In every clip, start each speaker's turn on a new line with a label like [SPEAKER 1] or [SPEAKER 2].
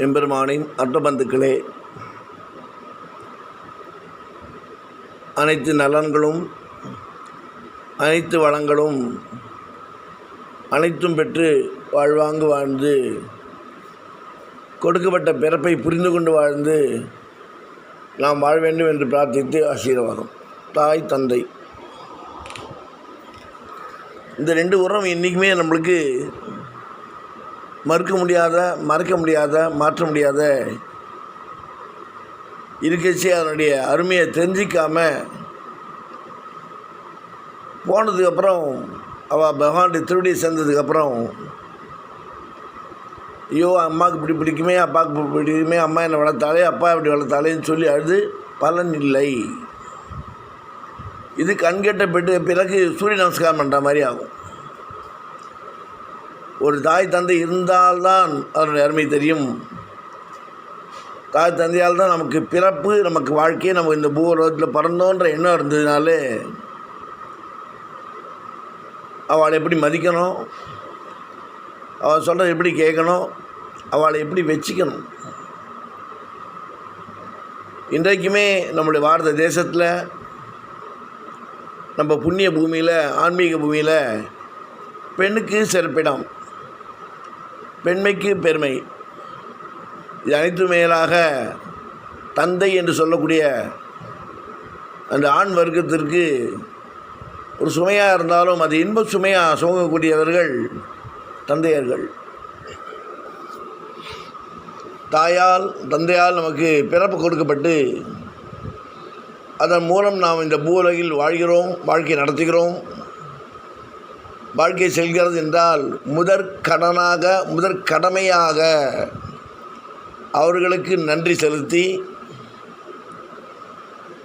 [SPEAKER 1] எம்பெருமானின் அட்டபந்துக்களே அனைத்து நலன்களும் அனைத்து வளங்களும் அனைத்தும் பெற்று வாழ்வாங்கு வாழ்ந்து கொடுக்கப்பட்ட பிறப்பை புரிந்து கொண்டு வாழ்ந்து நாம் வாழ வேண்டும் என்று பிரார்த்தித்து ஆசீர்வாதம். தாய் தந்தை. இந்த ரெண்டு உரம் என்றைக்குமே நம்மளுக்கு மறுக்க முடியாத மறக்க முடியாத மாற்ற முடியாத இருக்கச்சு அதனுடைய அருமையை தெரிஞ்சிக்காமல் போனதுக்கப்புறம் அவள் பகவானுடைய திருடியை சேர்ந்ததுக்கப்புறம் ஐயோ அம்மாவுக்கு இப்படி பிடிக்குமே அப்பாவுக்கு இப்படி பிடிக்குமே அம்மா என்னை வளர்த்தாலே அப்பா இப்படி வளர்த்தாலேன்னு சொல்லி அழுது பலன் இல்லை. இது கண்கெட்ட பெற்று பிறகு சூரிய நமஸ்காரம் பண்ணுற மாதிரி ஆகும். ஒரு தாய் தந்தை இருந்தால்தான் அதனுடைய அருமை தெரியும். தாய் தந்தையால் தான் நமக்கு பிறப்பு நமக்கு வாழ்க்கையை நம்ம இந்த பூலோகத்தில் பிறந்தோன்ற எண்ணம் இருந்ததுனாலே அவளை எப்படி மதிக்கணும்? அவள் சொல்கிறத எப்படி கேட்கணும்? அவளை எப்படி வச்சுக்கணும்? இன்றைக்குமே நம்முடைய பாரத தேசத்தில் நம்ம புண்ணிய பூமியில் ஆன்மீக பூமியில் பெண்ணுக்கு சிறப்பிடம். பெண்மைக்கு பெருமை. இது அனைத்து மேலாக தந்தை என்று சொல்லக்கூடிய அந்த ஆண் வர்க்கத்திற்கு ஒரு சுமையாக இருந்தாலும் அது இன்ப சுமையாக சுமங்கக்கூடியவர்கள் தந்தையர்கள். தாயால் தந்தையால் நமக்கு பிறப்பு கொடுக்கப்பட்டு அதன் மூலம் நாம் இந்த பூலகில் வாழ்கிறோம் வாழ்க்கை நடத்துகிறோம். வாழ்க்கை செல்கிறது என்றால் முதற் கடனாக முதற் கடமையாக அவர்களுக்கு நன்றி செலுத்தி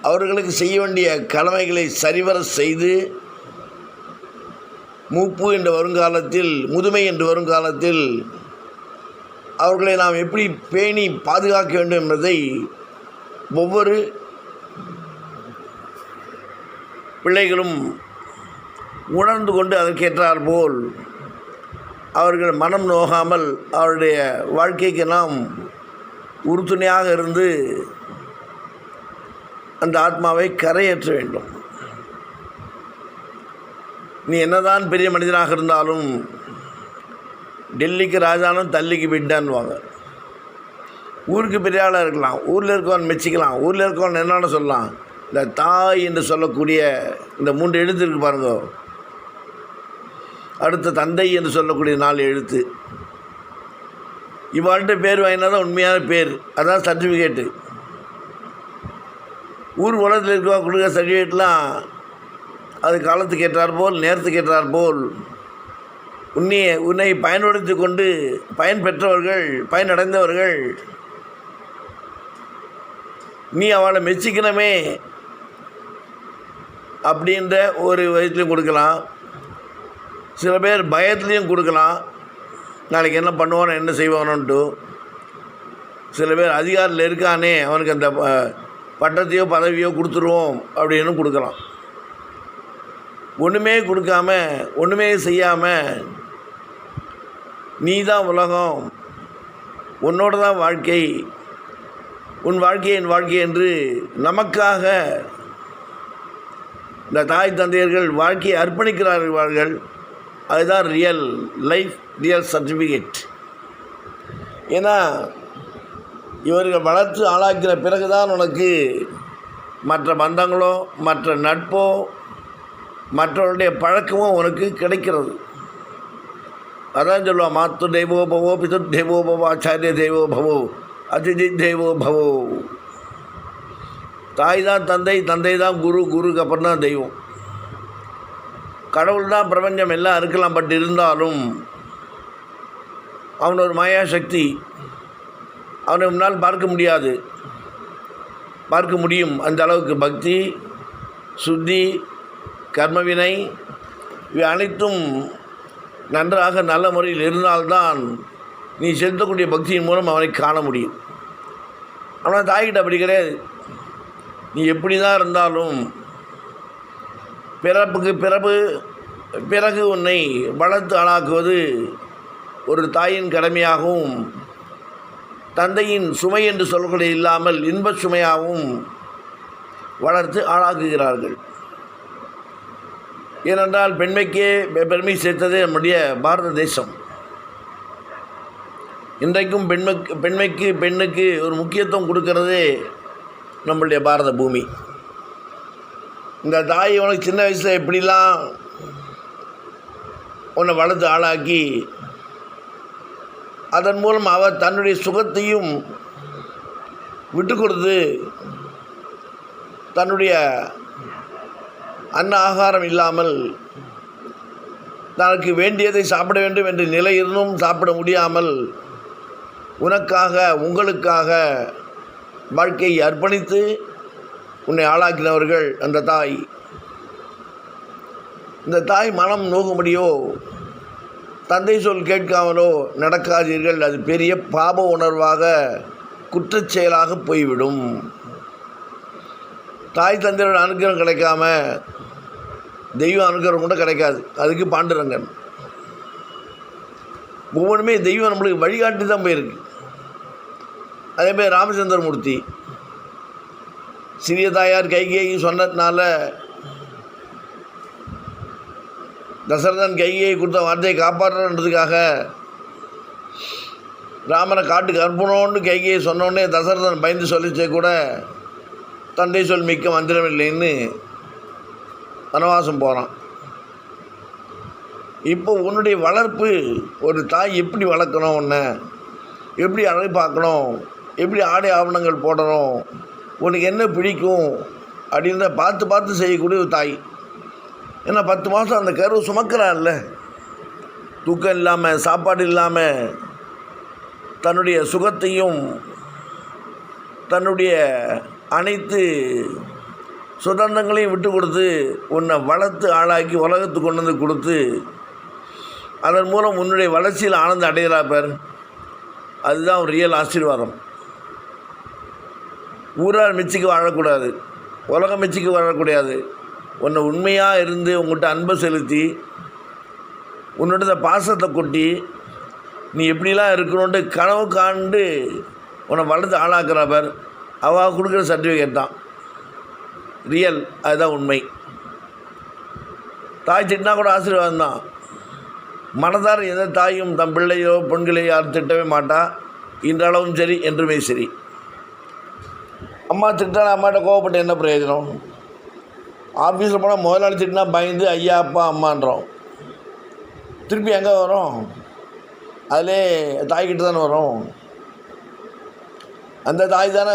[SPEAKER 1] அவர்களுக்கு செய்ய வேண்டிய கடமைகளை சரிவர செய்து மூப்பு என்று வருங்காலத்தில் முதுமை என்று வருங்காலத்தில் அவர்களை நாம் எப்படி பேணி பாதுகாக்க வேண்டும் என்பதை ஒவ்வொரு பிள்ளைகளும் உணர்ந்து கொண்டு அதற்கேற்றார் போல் அவர்கள் மனம் நோகாமல் அவருடைய வாழ்க்கைக்கு நாம் உறுதுணையாக இருந்து அந்த ஆத்மாவை கரையேற்ற வேண்டும். நீ என்னதான் பெரிய மனிதனாக இருந்தாலும் டெல்லிக்கு ராஜானும் தள்ளிக்கு விட்டான்வாங்க ஊருக்கு பெரிய ஆளாக இருக்கலாம் ஊரில் இருக்கவன் மெச்சிக்கலாம் ஊரில் இருக்கவன் என்னென்ன சொல்லலாம். இந்த தாய் என்று சொல்லக்கூடிய இந்த மூன்று எழுத்து இருக்கு பாருங்க. அடுத்த தந்தை என்று சொல்லக்கூடிய நாலு எழுத்து. இவ்வாழ்கிட்ட பேர் வாங்கினா தான் உண்மையான பேர். அதான் சர்டிஃபிகேட்டு ஊர் உலகத்தில் இருக்க கொடுக்குற சர்டிஃபிகேட்லாம் அது காலத்துக்கு ஏற்றார் போல் நேரத்துக்கு ஏற்றார் போல் உன்னை உன்னை பயன்படுத்தி கொண்டு பயன் பெற்றவர்கள் பயனடைந்தவர்கள் நீ அவளை மெச்சிக்கணுமே அப்படின்ற ஒரு வயசுலையும் கொடுக்கலாம். சில பேர் பயத்துலேயும் கொடுக்கலாம். நாளைக்கு என்ன பண்ணுவானோ என்ன செய்வானோன்ட்டு. சில பேர் அதிகாரத்தில் இருக்கானே அவனுக்கு அந்த ப- பட்டத்தையோ பதவியோ கொடுத்துருவோம் அப்படின்னு கொடுக்கலாம். ஒன்றுமே கொடுக்காம ஒன்றுமே செய்யாமல் நீ தான் உலகம். உன்னோட தான் வாழ்க்கை. உன் வாழ்க்கை என் வாழ்க்கை என்று நமக்காக இந்த தாய் தந்தையர்கள் வாழ்க்கையை அர்ப்பணிக்கிறார்கள் அதுதான் ரியல் லைஃப் ரியல் சர்டிஃபிகேட் ஏன்னா இவர்கள் வளர்த்து ஆளாக்கிற பிறகு தான் உனக்கு மற்ற பந்தங்களோ மற்ற நட்போ மற்றவருடைய பழக்கமும் உனக்கு கிடைக்கிறது. அதான் சொல்லுவான் மாத்து தெய்வோ பவோ பிது தெய்வோ பவோ ஆச்சாரிய தெய்வோ பவோ அதிதி தெய்வோ பவோ. தாய் தான் தந்தை தந்தை தான் குரு குருக்கு அப்புறம் தான் தெய்வம். கடவுள் தான் பிரபஞ்சம் எல்லாம் இருக்கலாம் பட் இருந்தாலும் அவன் ஒரு மாயா சக்தி அவனை முன்னால் பார்க்க முடியாது. பார்க்க முடியும். அந்த அளவுக்கு பக்தி சுத்தி கர்மவினை இவை அனைத்தும் நன்றாக நல்ல முறையில் இருந்தால்தான் நீ செலுத்தக்கூடிய பக்தியின் மூலம் அவனை காண முடியும். ஆனால் தாய்கிட்ட அப்படி கிடையாது. நீ எப்படி தான் இருந்தாலும் பிறப்புக்கு பிறப்பு பிறகு உன்னை வளர்த்து ஆளாக்குவது ஒரு தாயின் கடமையாகவும் தந்தையின் சுமை என்று சொல்கிறது இல்லாமல் இன்பச் சுமையாகவும் வளர்த்து ஆளாக்குகிறார்கள். ஏனென்றால் பெண்மைக்கே பெ- பெருமை சேர்த்தது நம்முடைய பாரத தேசம். இன்றைக்கும் பெண்மைக்கு பெண்மைக்கு பெண்ணுக்கு ஒரு முக்கியத்துவம் கொடுக்கறதே நம்மளுடைய பாரத பூமி. இந்த தாய் உனக்கு சின்ன வயசில் எப்படிலாம் உன்னை வளர்த்து ஆளாக்கி அதன் மூலம் அவர் தன்னுடைய சுகத்தையும் விட்டு கொடுத்து தன்னுடைய அன்ன ஆகாரம் இல்லாமல் தனக்கு வேண்டியதை சாப்பிட வேண்டும் என்ற நிலை இருந்தும் சாப்பிட முடியாமல் உனக்காக உங்களுக்காக வாழ்க்கையை அர்ப்பணித்து உன்னை ஆளாக்கினவர்கள் அந்த தாய். இந்த தாய் மனம் நோகும்படியோ தந்தை சொல் கேட்காமலோ நடக்காதீர்கள். அது பெரிய பாப உணர்வாக குற்றச்செயலாக போய்விடும். தாய் தந்தையோட அனுகிரகம் கிடைக்காம தெய்வ அனுகிரகம் கூட கிடைக்காது. அதுக்கு பாண்டுரங்கன். ஒவ்வொன்றுமே தெய்வம் நம்மளுக்கு வழிகாட்டி தான் போயிருக்கு. அதே மாதிரி ராமச்சந்திரமூர்த்தி. சிறிய தாயார் கைகேயி சொன்னதுனால தசரதன் கைகையை கொடுத்த வார்த்தையை காப்பாற்றுன்றதுக்காக ராமனை காட்டுக்கு அனுப்பணும்னு கைகையை சொன்னோடனே தசரதன் பயந்து சொல்லிச்சே கூட தந்தை சொல் மிக்க மந்திரம் இல்லைன்னு வனவாசம் போகிறான் இப்போ உன்னுடைய வளர்ப்பு ஒரு தாய் எப்படி வளர்க்கணும் உன்னை? எப்படி அழகு பார்க்கணும்? எப்படி ஆடை ஆவணங்கள் போடணும்? உனக்கு என்ன பிடிக்கும் அப்படின்ற பார்த்து பார்த்து செய்யக்கூடிய ஒரு தாய். ஏன்னா பத்து மாதம் அந்த கருவை சுமக்கிறான்ல தூக்கம் இல்லாமல் சாப்பாடு இல்லாமல் தன்னுடைய சுகத்தையும் தன்னுடைய அனைத்து சுதந்திரங்களையும் விட்டு கொடுத்து உன்னை வளர்த்து ஆளாக்கி உலகத்துக்கு கொண்டு வந்து கொடுத்து அதன் மூலம் உன்னுடைய வளர்ச்சியில் ஆனந்தம் அடைகிறா பேர். அதுதான் ஒரு ரியல் ஆசீர்வாதம். ஊரால் மிச்சிக்கு வாழக்கூடாது. உலகம் மிச்சிக்கு வாழக்கூடாது. உன்னை உண்மையாக இருந்து உங்கள்கிட்ட அன்பை செலுத்தி உன்னோட பாசத்தை கொட்டி நீ எப்படிலாம் இருக்கணுன்ட்டு கனவு காண்டு உன்னை வளர்த்து ஆளாக்குறா பேர். அவள் கொடுக்குற சர்டிஃபிகேட் தான். ரியல் அதுதான் உண்மை. தாய் திட்டினா கூட ஆசீர்வாதம் தான். மனதார் எந்த தாயும் தம் பிள்ளையோ பெண்களையோ யாரும் திட்டவே மாட்டா. இன்றளவும் சரி என்றுமே சரி. அம்மா திட்டா அம்மாட்ட கோவப்பட்டு என்ன பிரயோஜனம்? ஆஃபீஸில் போனால் முதலாளி திட்டினா பயந்து ஐயா அப்பா அம்மான்றோம். திருப்பி எங்கே வரும்? அதிலே தாய்கிட்ட தானே வரும். அந்த தாய் தானே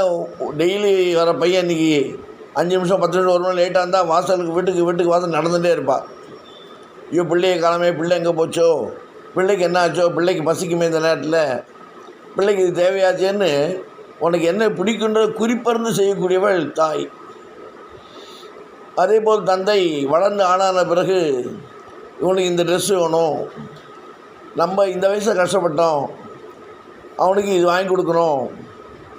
[SPEAKER 1] டெய்லி வர பையன் இன்னைக்கு அஞ்சு நிமிஷம் பத்து நிமிஷம் ஒரு மணி லேட்டாக இருந்தால் வாசலுக்கு வீட்டுக்கு வீட்டுக்கு வாசல் நடந்துகிட்டே இருப்பாள் ஐயோ பிள்ளைய காலமே பிள்ளை எங்கே போச்சோ? பிள்ளைக்கு என்ன ஆச்சோ? பிள்ளைக்கு பசிக்குமே இந்த நேரத்தில். பிள்ளைக்கு இது தேவையாச்சேன்னு உனக்கு என்ன பிடிக்குன்ற குறிப்பறிந்து செய்யக்கூடியவள் தாய். அதே போல் தந்தை வளர்ந்து ஆளான பிறகு இவனுக்கு இந்த ட்ரெஸ்ஸு வேணும். நம்ம இந்த வயசில் கஷ்டப்பட்டோம். அவனுக்கு இது வாங்கி கொடுக்கணும்.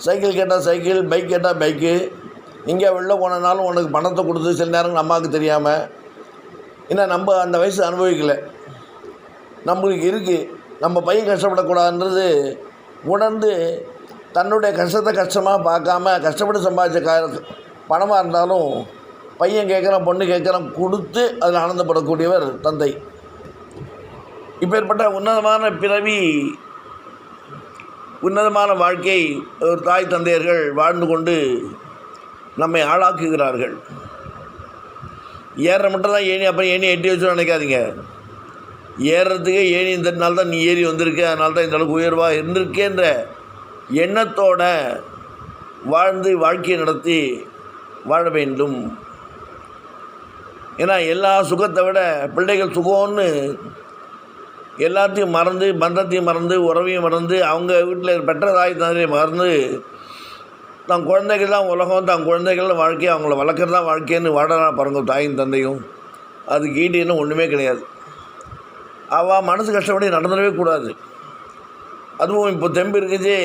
[SPEAKER 1] சைக்கிள் கேட்டால் சைக்கிள் பைக் கேட்டால் பைக்கு. எங்கேயா வெளில போனனாலும் உனக்கு பணத்தை கொடுத்து சில நேரங்கள் அம்மாவுக்கு தெரியாமல் ஏன்னா நம்ம அந்த வயசு அனுபவிக்கலை. நம்மளுக்கு இருக்குது நம்ம பையன் கஷ்டப்படக்கூடாதுன்றது உணர்ந்து தன்னுடைய கஷ்டத்தை கஷ்டமாக பார்க்காம கஷ்டப்பட்டு சம்பாதிச்ச கா பணமாக இருந்தாலும் பையன் கேட்குறான் பொண்ணு கேட்குறான் கொடுத்து அதில் ஆனந்தப்படக்கூடியவர் தந்தை. இப்பேற்பட்ட உன்னதமான பிறவி உன்னதமான வாழ்க்கை ஒரு தாய் தந்தையர்கள் வாழ்ந்து கொண்டு நம்மை ஆளாக்குகிறார்கள். ஏற மட்டும் தான் ஏணி அப்புறம் ஏணி எட்டி வச்சு நினைக்காதீங்க. ஏறுறதுக்கே ஏணி இந்த நாள் தான் நீ ஏறி வந்திருக்க அதனால தான் இந்த அளவுக்கு உயர்வாக இருந்திருக்கேன்ற எண்ணத்தோட வாழ்ந்து வாழ்க்கையை நடத்தி வாழ வேண்டும். ஏன்னா எல்லா சுகத்தை விட பிள்ளைகள் சுகம்னு எல்லாத்தையும் மறந்து பந்தத்தையும் மறந்து உறவையும் மறந்து அவங்க வீட்டில் பெற்ற தாய் தந்தையும் மறந்து தன் குழந்தைகள் தான் உலகம் தன் குழந்தைகள் வாழ்க்கையை அவங்கள வளர்க்குறது தான் வாழ்க்கைன்னு வாழலாம் பாருங்க தாயும் தந்தையும். அதுக்கு ஈடு இன்னும் ஒன்றுமே கிடையாது. அவள் மனசு கஷ்டப்படி நடந்துடவே கூடாது. அதுவும் இப்போ தெம்பு இருக்குது.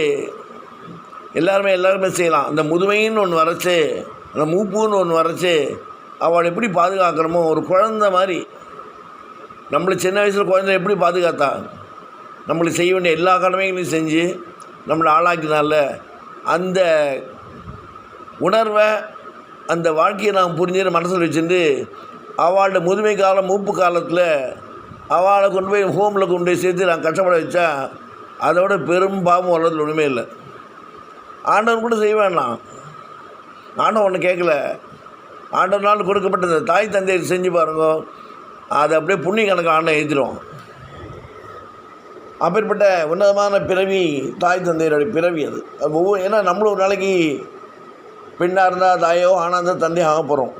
[SPEAKER 1] எல்லாருமே எல்லாருமே செய்யலாம். அந்த முதுமைன்னு ஒன்று வரைச்சி அந்த மூப்புன்னு ஒன்று வரைச்சி அவளை எப்படி பாதுகாக்கிறோமோ ஒரு குழந்த மாதிரி. நம்மளை சின்ன வயசில் குழந்தை எப்படி பாதுகாத்தா? நம்மளுக்கு செய்ய வேண்டிய எல்லா கடமைகளையும் செஞ்சு நம்மளை ஆளாக்கினால அந்த உணர்வை அந்த வாழ்க்கையை நாம் புரிஞ்சு மனசில் வச்சுட்டு அவளோட முதுமை காலம் மூப்பு காலத்தில் அவளை கொண்டு போய் ஹோமில் கொண்டு போய் சேர்த்து நான் கஷ்டப்பட வச்சா அதோட பெரும் பாவம் வர்றதுல ஒன்றுமே இல்லை. ஆண்டவன் கூட செய்வேன் நான் ஆண்டவன் ஒன்று கேட்கல ஆண்டவனால் கொடுக்கப்பட்டது தாய் தந்தையை செஞ்சு பாருங்க. அதை அப்படியே புண்ணிய கணக்கு ஆண்டை ஏற்றிடும் அப்பேற்பட்ட உன்னதமான பிறவி தாய் தந்தையருடைய பிறவி அது. ஒவ்வொரு ஏன்னா நம்மளும் ஒரு நாளைக்கு பெண்ணாக இருந்தால் தாயோ ஆணாக இருந்தால் தந்தையாக போகிறோம்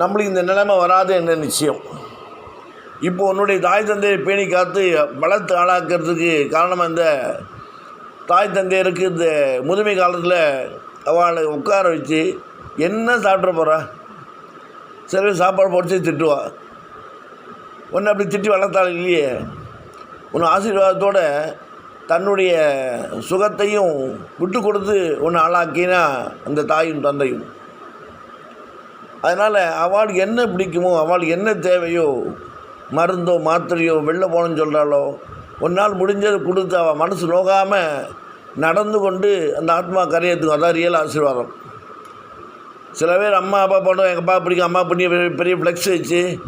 [SPEAKER 1] நம்மளுக்கு இந்த நிலைமை வராது என்ன நிச்சயம். இப்போ உன்னுடைய தாய் தந்தையை பேணி காத்து பலத்து ஆளாக்கிறதுக்கு காரணமாக இந்த தாய் தந்தையருக்கு இந்த முதுமை காலத்தில் அவளை உட்கார வச்சு என்ன சாப்பிட்ற போகிறா சரி சாப்பாடு பொடிச்சு திட்டுவா. உன்னை அப்படி திட்டி வளர்த்தாள் இல்லையே. உன் ஆசீர்வாதத்தோட தன்னுடைய சுகத்தையும் விட்டு கொடுத்து உன்னை ஆளாக்கினா அந்த தாயும் தந்தையும். அதனால் அவளுக்கு என்ன பிடிக்குமோ அவளுக்கு என்ன தேவையோ மருந்தோ மாத்திரையோ வெளில போகணும்னு சொல்கிறாளோ ஒரு நாள் முடிஞ்சது கொடுத்து அவள் மனசு நோகாமல் நடந்து கொண்டு அந்த ஆத்மா கரையத்துக்கும் அதான் ரியல் ஆசீர்வாதம். சில பேர் அம்மா அப்பா பண்ணும் எங்கள் அப்பா பிடிக்கும் அம்மா பண்ணி பெரிய- ஃப்ளெக்ஸ் வச்சு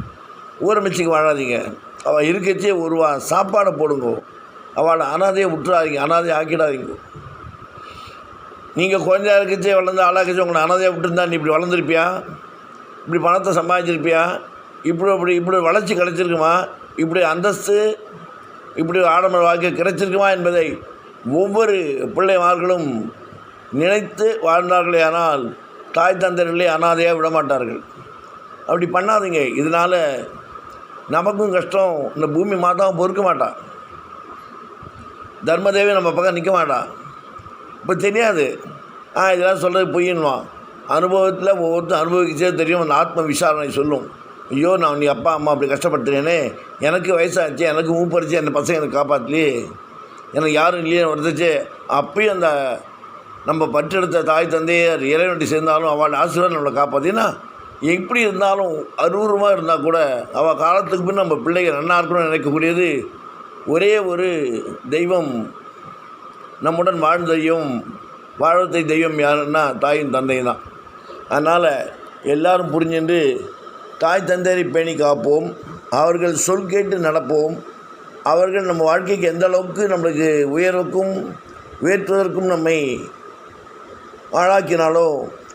[SPEAKER 1] ஊரமிச்சுக்கு வாழாதீங்க. அவள் இருக்கச்சே ஒருவா சாப்பாடை போடுங்க. அவளை அனாதையை விட்டுறாதீங்க அனாதையை ஆக்கிடாதீங்க. நீங்கள் குழந்தையாக இருக்கச்சே வளர்ந்து ஆளாக்கச்சே உங்களை அனாதையை விட்டுருந்தா நீ இப்படி வளர்ந்துருப்பியா? இப்படி பணத்தை சம்பாதிச்சிருப்பியா? இப்படி இப்படி இப்படி வளர்ச்சி கிடைச்சிருக்குமா? இப்படி அந்தஸ்து இப்படி ஆடம்பர வாழ்க்கை கிடைச்சிருக்குமா என்பதை ஒவ்வொரு பிள்ளைமார்களும் நினைத்து வாழ்ந்தார்களே ஆனால் தாய் தந்தையர்களே அனாதையாக விடமாட்டார்கள். அப்படி பண்ணாதீங்க. இதனால் நமக்கும் கஷ்டம். இந்த பூமி மாதாவும் பொறுக்க மாட்டான் தர்மதேவி நம்ம பக்கம் நிற்க மாட்டான் இப்போ தெரியாது. ஆ இதெல்லாம் சொல்கிறது பொய்யன்வான் அனுபவத்தில் ஒவ்வொருத்தரும் அனுபவிச்சே தெரியும். அந்த ஆத்ம விசாரணை சொல்லும். ஐயோ நான் நீ அப்பா அம்மா அப்படி கஷ்டப்படுத்துறேனே. எனக்கு வயசாச்சு எனக்கு மூப்பரிச்சு அந்த பசங்க எனக்கு காப்பாற்றலையே எனக்கு யாரும் இல்லையே வந்துச்சு அப்பயும் அந்த நம்ம பற்றெடுத்த தாய் தந்தையர் இறைவண்டி சேர்ந்தாலும் அவள் ஆசீர்வாதம் நம்மளை காப்பாற்றினா எப்படி இருந்தாலும் அருவருமாக இருந்தால் கூட அவள் காலத்துக்கு பின் நம்ம பிள்ளைகள் நன்னா இருக்கணும்னு நினைக்கக்கூடியது ஒரே ஒரு தெய்வம். நம்முடன் வாழ்ந்த தெய்வம் வாழத்தை தெய்வம் யாருன்னா தாயும் தந்தையும் தான். அதனால் எல்லோரும் புரிஞ்சுண்டு தாய் தந்தையரை பேணி காப்போம். அவர்கள் சொல் கேட்டு நடப்போம். அவர்கள் நம்ம வாழ்க்கைக்கு எந்த அளவுக்கு நம்மளுக்கு உயர்வுக்கும் உயர்த்துவதற்கும் நம்மை ஆளாக்கினாலோ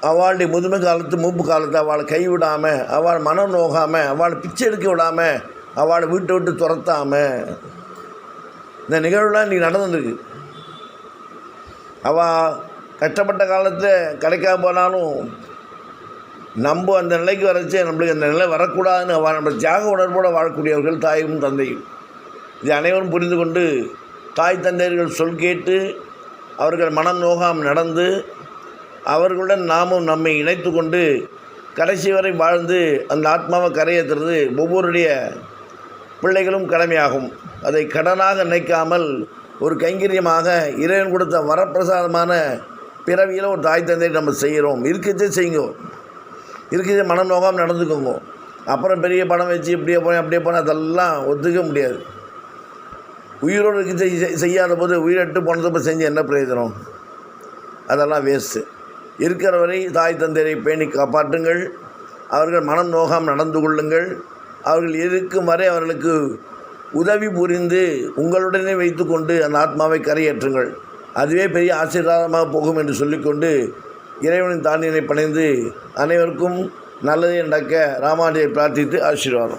[SPEAKER 1] அவளுடைய முதுமை காலத்து மூப்பு காலத்தை அவளை கைவிடாமல் அவள் மனம் நோகாமல் அவளை பிச்சை எடுக்க விடாமல் அவளை வீட்டை விட்டு துரத்தாமல் இந்த நிகழ்வுலாம் இன்றைக்கி நடந்துருக்கு. அவள் கஷ்டப்பட்ட காலத்தில் கிடைக்காம போனாலும் நம்ம அந்த நிலைக்கு வரச்சே நம்மளுக்கு அந்த நிலை வரக்கூடாதுன்னு நம்ம தியாக உணர்வோடு வாழக்கூடியவர்கள் தாயும் தந்தையும். இது அனைவரும் புரிந்து கொண்டு தாய் தந்தையர்கள் சொல் கேட்டு அவர்கள் மனம் நோகாம் நடந்து அவர்களுடன் நாமும் நம்மை இணைத்து கொண்டு கடைசி வரை வாழ்ந்து அந்த ஆத்மாவை கரையேற்றுறது ஒவ்வொருடைய பிள்ளைகளும் கடமையாகும். அதை கடனாக நினைக்காமல் ஒரு கைங்கரியமாக இறைவன் கொடுத்த வரப்பிரசாதமான பிறவியில் ஒரு தாய் தந்தையை நம்ம செய்கிறோம். இருக்கச்சே செய்யுங்க. இருக்குது மனம் நோகாமல் நடந்துக்கோங்க. அப்புறம் பெரிய பணம் வச்சு இப்படியே போனேன் அப்படியே போனேன் அதெல்லாம் ஒத்துக்க முடியாது. உயிரோடு இருக்க செய்~ செய்யாத போது உயிரிட்டு போனதை செஞ்சு என்ன பிரயோஜனம்? அதெல்லாம் வேஸ்ட்டு இருக்கிற வரை தாய் தந்தையரை பேணி காப்பாற்றுங்கள். அவர்கள் மனம் நோகாமல் நடந்து கொள்ளுங்கள். அவர்கள் இருக்கும் வரை அவர்களுக்கு உதவி புரிந்து உங்களுடனே வைத்துக்கொண்டு அந்த ஆத்மாவை கரையேற்றுங்கள். அதுவே பெரிய ஆசீர்வாதமாக போகும் என்று சொல்லிக்கொண்டு இறைவனின் தாண்டினை பணிந்து அனைவருக்கும் நல்லதை நடக்க ராமாஜியை பிரார்த்தித்து ஆசீர்வாதம்.